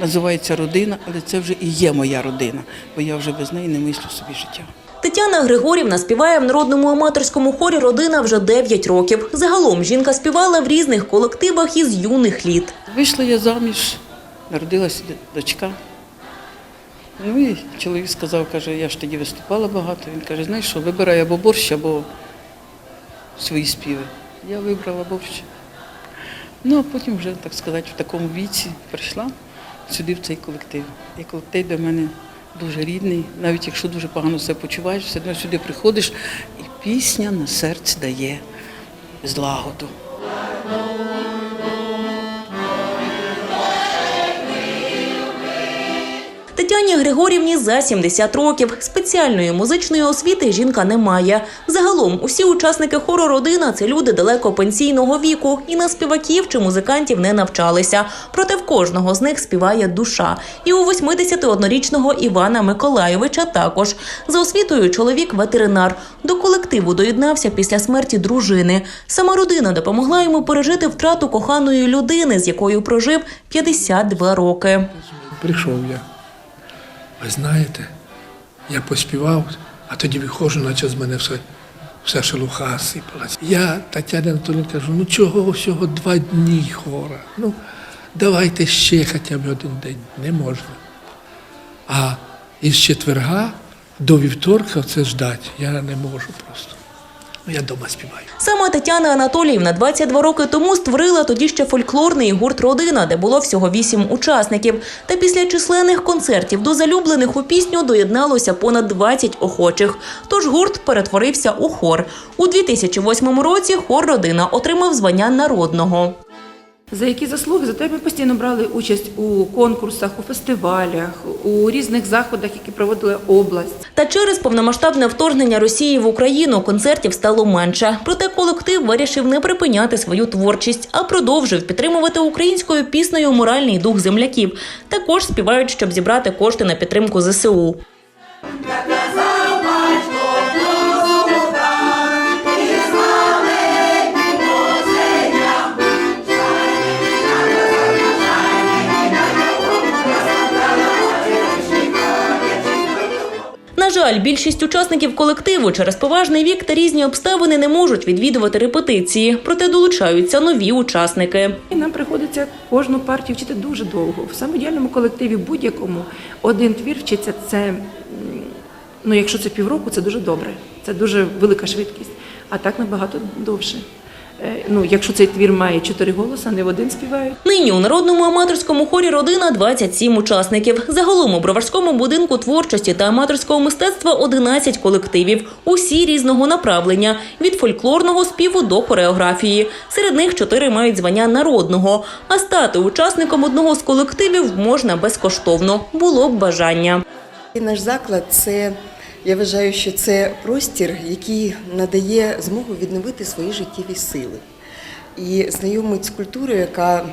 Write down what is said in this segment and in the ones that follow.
називається родина, але це вже і є моя родина, бо я вже без неї не мислю собі життя. Тетяна Григорівна співає в народному аматорському хорі Родина вже 9 років. Загалом жінка співала в різних колективах із юних літ. Вийшла я заміж, народилася дочка. Ну і чоловік сказав, каже, я ж тоді виступала багато. Він каже, знаєш що, вибирай або борщ, або свої співи. Я вибрала борщ. Ну, а потім вже, так сказати, в такому віці прийшла сюди, в цей колектив. І колектив для мене дуже рідний, навіть якщо дуже погано себе почуваєш, все одно сюди приходиш, і пісня на серці дає злагоду. Тетяні Григорівні за 70 років. Спеціальної музичної освіти жінка не має. Загалом усі учасники хору родина це люди далеко пенсійного віку і на співаків чи музикантів не навчалися. Проте в кожного з них співає душа. І у 81-річного Івана Миколайовича також. За освітою чоловік ветеринар. До колективу доєднався після смерті дружини. Сама родина допомогла йому пережити втрату коханої людини, з якою прожив 52 роки. Прийшов я. Ви знаєте, я поспівав, а тоді виходжу, наче з мене все, вся шелуха сипалась. Я Тетяні Анатолій кажу, ну чого всього два дні хвора? Ну, давайте ще хоча б один день. Не можна. А із четверга до вівторка це ждать. Я не можу просто. Я вдома співаю. Саме Тетяна Анатоліївна 22 роки тому створила тоді ще фольклорний гурт Родина, де було всього вісім учасників. Та після численних концертів до залюблених у пісню доєдналося понад 20 охочих. Тож гурт перетворився у хор. У 2008 році хор Родина отримав звання народного. За які заслуги? За те ми постійно брали участь у конкурсах, у фестивалях, у різних заходах, які проводила область. Та через повномасштабне вторгнення Росії в Україну концертів стало менше. Проте колектив вирішив не припиняти свою творчість, а продовжив підтримувати українською піснею моральний дух земляків. Також співають, щоб зібрати кошти на підтримку ЗСУ. Жаль, більшість учасників колективу через поважний вік та різні обставини не можуть відвідувати репетиції, проте долучаються нові учасники. Нам приходиться кожну партію вчити дуже довго. В самодіяльному колективі будь-якому один твір вчиться це, ну якщо це півроку, це дуже добре. Це дуже велика швидкість. А так набагато довше. Е, Ну, якщо цей твір має чотири голоса, не в один співають. Нині у народному аматорському хорі родина 27 учасників. Загалом у Броварському будинку творчості та аматорського мистецтва 11 колективів. Усі різного направлення від фольклорного співу до хореографії. Серед них чотири мають звання народного. А стати учасником одного з колективів можна безкоштовно. Було б бажання. І Наш заклад це я вважаю, що це простір, який надає змогу відновити свої життєві сили і знайомить з культурою, яка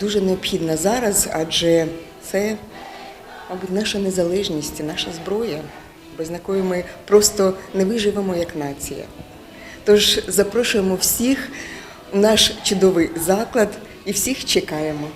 дуже необхідна зараз, адже це, мабуть, наша незалежність, наша зброя, без якої ми просто не виживемо як нація. Тож запрошуємо всіх у наш чудовий заклад і всіх чекаємо.